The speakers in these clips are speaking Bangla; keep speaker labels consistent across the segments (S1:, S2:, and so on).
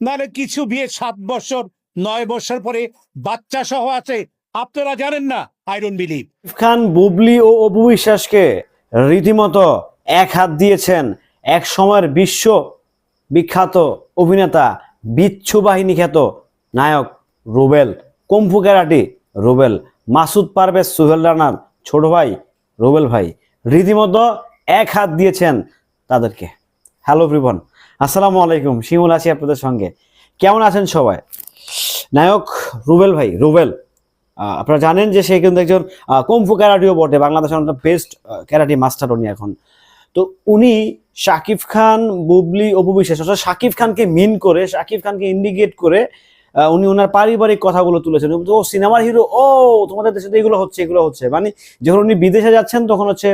S1: নাহলে কিছু বিয়ে সাত বছর, নয় বছর পরে বাচ্চা সহ আছে। আপনারা জানেন না I don't believe
S2: Khan Bubly ও অপু বিশ্বাসকে রীতিমতো এক হাত দিয়েছেন এক সময়ের বিশ্ব বিখ্যাত অভিনেতা, বিচ্ছু বাহিনী খ্যাত নায়ক Rubel, kung fu karate Rubel, Masud Parvez, Sohel রানার ছোট ভাই রুবেল ভাই। রীতিমতো এক হাত দিয়েছেন তাদেরকে। হ্যালো প্রিভন আসসালামু আলাইকুম, শিমুল আছি আপনাদের সঙ্গে। কেমন আছেন সবাই? নায়ক রুবেল ভাই, রুবেল আপনারা জানেন যে সে কিন্তু একজন কম্পু ক্যারাটিও বটে, বাংলাদেশের একটা বেস্ট ক্যারাটি মাস্টার উনি এখন। তো উনি শাকিব খান, বুবলি, অপু বিশ্বাস অর্থাৎ শাকিব খানকে মিন করে, শাকিব খানকে ইন্ডিকেট করে উনি ওনার পারিবারিক কথাগুলো তুলেছেন। ও সিনেমার হিরো, ও তোমাদের দেশে তো এগুলো হচ্ছে এগুলো হচ্ছে। মানে যখন উনি বিদেশে যাচ্ছেন, তখন হচ্ছে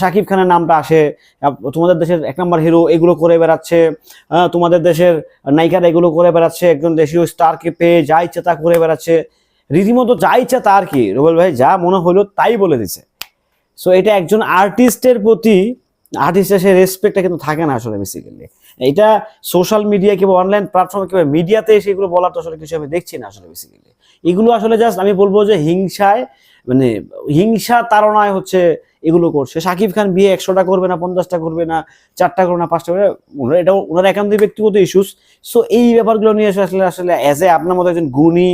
S2: শাকিব খানের নামটা আসে। তোমাদের দেশের এক নম্বর হিরো এগুলো করে বেড়াচ্ছে। তোমাদের দেশের নায়িকারা এগুলো করে বেড়াচ্ছে। একজন দেশীয় স্টারকে পেয়ে যা ইচ্ছে তা করে বেড়াচ্ছে। রীতিমতো যা ইচ্ছা তার কি। রুবেল ভাই, যা মনে হলো তাই বলে দিছে। সো এটা একজন আর্টিস্টের প্রতি আর্টিস্টের সে রেসপেক্টটা কিন্তু থাকে না আসলে বেসিক্যালি এটা সোশ্যাল মিডিয়া কিংবা অনলাইন প্ল্যাটফর্ম কিংবা মিডিয়াতে এসে এগুলো বলার তো আসলে কিছু আমি দেখছি না আসলে বেসিক্যালি এগুলো আসলে জাস্ট আমি বলব যে হিংসায় মানে হিংসা তাড়নায় হচ্ছে এগুলো করছে। শাকিব খান বিয়ে একশোটা করবে না পঞ্চাশটা করবে না চারটা করবে না পাঁচটা করবে না, এটা ওনার একান্তই ব্যক্তিগত ইস্যুস সো এই ব্যাপারগুলো নিয়ে আসলে আসলে অ্যাজ এ আপনার মতো একজন গুণী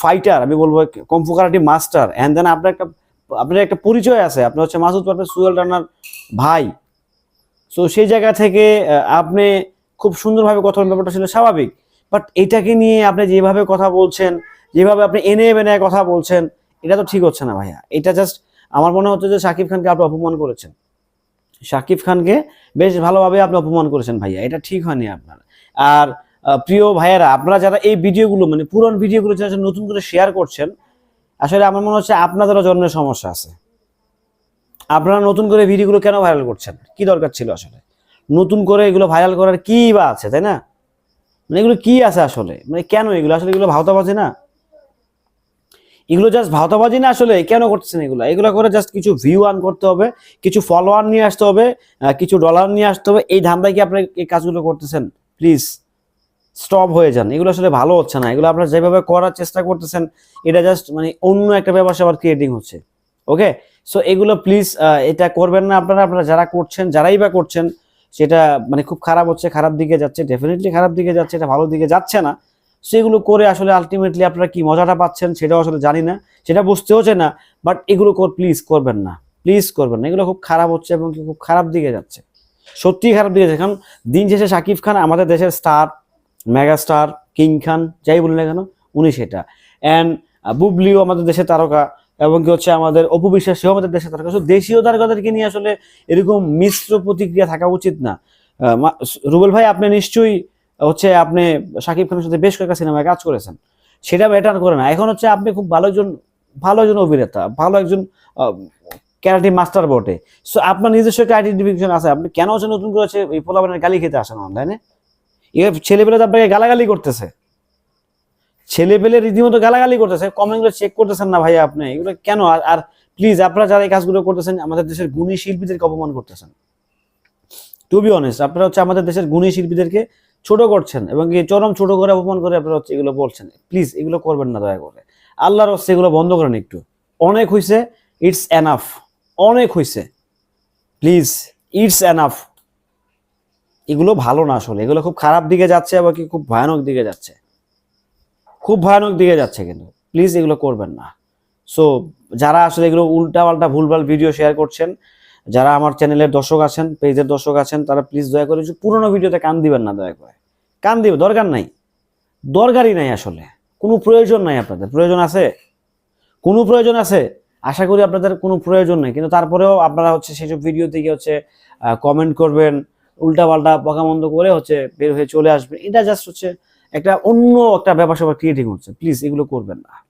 S2: ফাইটার আমি বলব kung fu karate master and then আপনার একটা আপনার একটা পরিচয় আছে, আপনার হচ্ছে মাসুদ পারভেজ সুয়েল রানার ভাই। সো সেই জায়গা থেকে আপনি খুব সুন্দরভাবে কথা ব্যাপারটা ছিল স্বাভাবিক। বাট এটাকে নিয়ে আপনি যেভাবে কথা বলছেন, যেভাবে আপনি এনে বেনে কথা বলছেন, এটা তো ঠিক হচ্ছে না ভাইয়া। এটা জাস্ট আমার মনে হচ্ছে যে শাকিব খানকে আপনি অপমান করেছেন। শাকিব খানকে বেশ ভালোভাবে আপনি অপমান করেছেন ভাইয়া, এটা ঠিক হয়নি আপনার। আর প্রিয় ভাইয়েরা, আপনারা যারা এই ভিডিওগুলো মানে পুরন ভিডিওগুলো যারা নতুন করে শেয়ার করছেন আসলে আমার মনে হচ্ছে আপনাদেরও জন্মের সমস্যা আছে। আপনারা নতুন করে ভিডিওগুলো কেন ভাইরাল করছেন? কি দরকার ছিল আসলে? নতুন করে এগুলো ভাইরাল করার কি বা আছে, তাই না? মানে এগুলো কি আছে আসলে? মানে কেন এগুলো? আসলে এগুলো ভাওতাবাজি না? এগুলো জাস্ট ভাওতাবাজি না আসলে? কেন করতেছেন এগুলো? এগুলো করে জাস্ট কিছু ভিউ আন করতে হবে, কিছু ফলোয়ার নিয়ে আসতে হবে কিছু ডলার নিয়ে আসতে হবে। এই ধান্দায় কি আপনি এই কাজগুলো করতেছেন? প্লিজ স্টপ হয়ে যান। এগুলো আসলে ভালো হচ্ছে না। এগুলো আপনারা যেভাবে করার চেষ্টা করতেছেন, এটা জাস্ট মানে অন্য একটা ব্যবসা আবার ক্রিয়েটিং হচ্ছে। ওকে সো এগুলো প্লিজ এটা করবেন না আপনারা। আপনারা যারা করছেন, যারাই বা করছেন, সেটা মানে খুব খারাপ হচ্ছে, খারাপ দিকে যাচ্ছে ডেফিনেটলি খারাপ দিকে যাচ্ছে, এটা ভালো দিকে যাচ্ছে না। সেগুলো করে আসলে আলটিমেটলি আপনারা কি মজাটা পাচ্ছেন সেটাও আসলে জানি না, সেটা বুঝতে হচ্ছে না। বাট এগুলো প্লিজ করবেন না। প্লিজ করবেন না। এগুলো খুব খারাপ হচ্ছে এবং খুব খারাপ দিকে যাচ্ছে। সত্যিই খারাপ দিকে যাচ্ছে। কারণ দিন শেষে শাকিব খান আমাদের দেশের star mega star king Khan যাই বলি না কেন উনি সেটা। অ্যান্ড বুবলিও আমাদের দেশের তারকা এবং কি হচ্ছে আমাদের অপু বিশ্বাস সেও আমাদের দেশের তারকা। So, দেশীয় তারকাদেরকে নিয়ে আসলে এরকম মিশ্র প্রতিক্রিয়া থাকা উচিত না। রুবেল ভাই আপনি নিশ্চয়ই হচ্ছে আপনি শাকিব খানের সাথে বেশ কয়েকটা সিনেমায় কাজ করেছেন। সেটা ম্যাটার করে না। এখন হচ্ছে আপনি খুব ভালো একজন ভালো একজন অভিনেতা ভালো একজন ক্যারাটি মাস্টার বটে। সো আপনার নিজস্ব একটা আইডেন্টিফিকেশন আছে। আপনি কেন হচ্ছে নতুন করে হচ্ছে এই পোলাপানের গালি খেতে আসেন অনলাইনে এ ছেলেপেলে তো আপনাকে গালাগালি করতেছে। ছেলেপেলে রীতিমতো গালাগালি করতেছে কমেন্টগুলো চেক করতেছেন না ভাইয়া আপনি, এগুলো কেন? আর প্লিজ আপনারা যারা এই কাজগুলো করতেছেন, আমাদের দেশের গুণী শিল্পীদেরকে অপমান করতেছেন। টু বি অনেস্ট আপনারা হচ্ছে আমাদের দেশের গুণী শিল্পীদেরকে ছোট করছেন এবং কি চরম ছোট করে অপমান করে আপনারা হচ্ছে এগুলো বলছেন। প্লিজ এগুলো করবেন না দয়া করে। আল্লাহর হচ্ছে এগুলো বন্ধ করেন একটু। অনেক হইছে ইটস এনাফ অনেক হইছে। প্লিজ ইটস এনাফ এগুলো ভালো না আসলে। এগুলো খুব খারাপ দিকে যাচ্ছে, আবার কি খুব ভয়ানক দিকে যাচ্ছে। খুব ভয়ানক দিকে যাচ্ছে কিন্তু। প্লিজ এগুলো করবেন না। সো যারা আসলে এগুলো উল্টা পাল্টা ভুলভাল ভিডিও শেয়ার করছেন, যারা আমার চ্যানেলের দর্শক আছেন পেজের দর্শক আছেন, তারা প্লিজ দয়া করে পুরোনো ভিডিওতে কান দিবেন না, দয়া করে। কান দিবে, দরকার নাই। দরকারই নাই আসলে। কোনো প্রয়োজন নাই আপনাদের। প্রয়োজন আছে? কোনো প্রয়োজন আছে? আশা করি আপনাদের কোনো প্রয়োজন নেই। কিন্তু তারপরেও আপনারা হচ্ছে সেসব ভিডিও থেকে হচ্ছে কমেন্ট করবেন উল্টাপাল্টা বকামন্দ করে হচ্ছে বের হয়ে চলে আসবে। এটা জাস্ট হচ্ছে একটা অন্য একটা ব্যাপার সবার ক্রিয়েটিং হচ্ছে। প্লিজ এগুলো করবেন না।